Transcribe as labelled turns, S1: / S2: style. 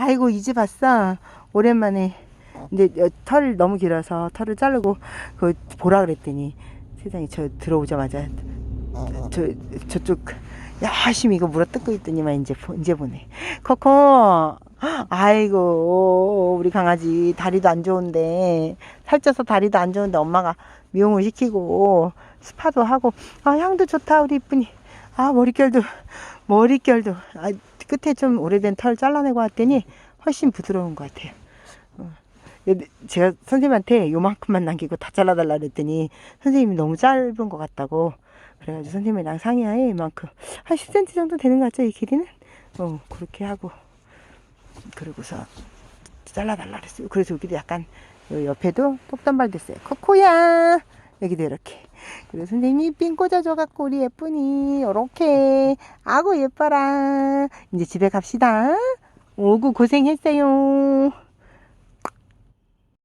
S1: 아이고 이제 봤어. 오랜만에 근데 여- 털 너무 길어서 털을 자르고 그 보라 그랬더니 세상에 저 들어오자마자 저 저쪽 열심히 이거 물어 뜯고 있더니만 이제 보- 이제 보네. 코코. 아이고 우리 강아지 다리도 안 좋은데 살쪄서 다리도 안 좋은데 엄마가 미용을 시키고 스파도 하고 아 향도 좋다 우리 이쁜이 아 머릿결도 머릿결도 아 끝에 좀 오래된 털 잘라내고 왔더니 훨씬 부드러운 것 같아요. 어. 근데 제가 선생님한테 요만큼만 남기고 다 잘라달라 그랬더니 선생님이 너무 짧은 것 같다고 그래가지고 선생님이랑 상의하에 이만큼 한 10cm 정도 되는 것 같죠 이 길이는? 어 그렇게 하고 그러고서 잘라달라 그랬어요. 그래서 여기도 약간 요 옆에도 똑단발 됐어요. 코코야 여기도 이렇게. 그래서 선생님이 핀 꽂아줘갖고 우리 예쁘니 요렇게 아고 예뻐라. 이제 집에 갑시다. 오구 고생했어요.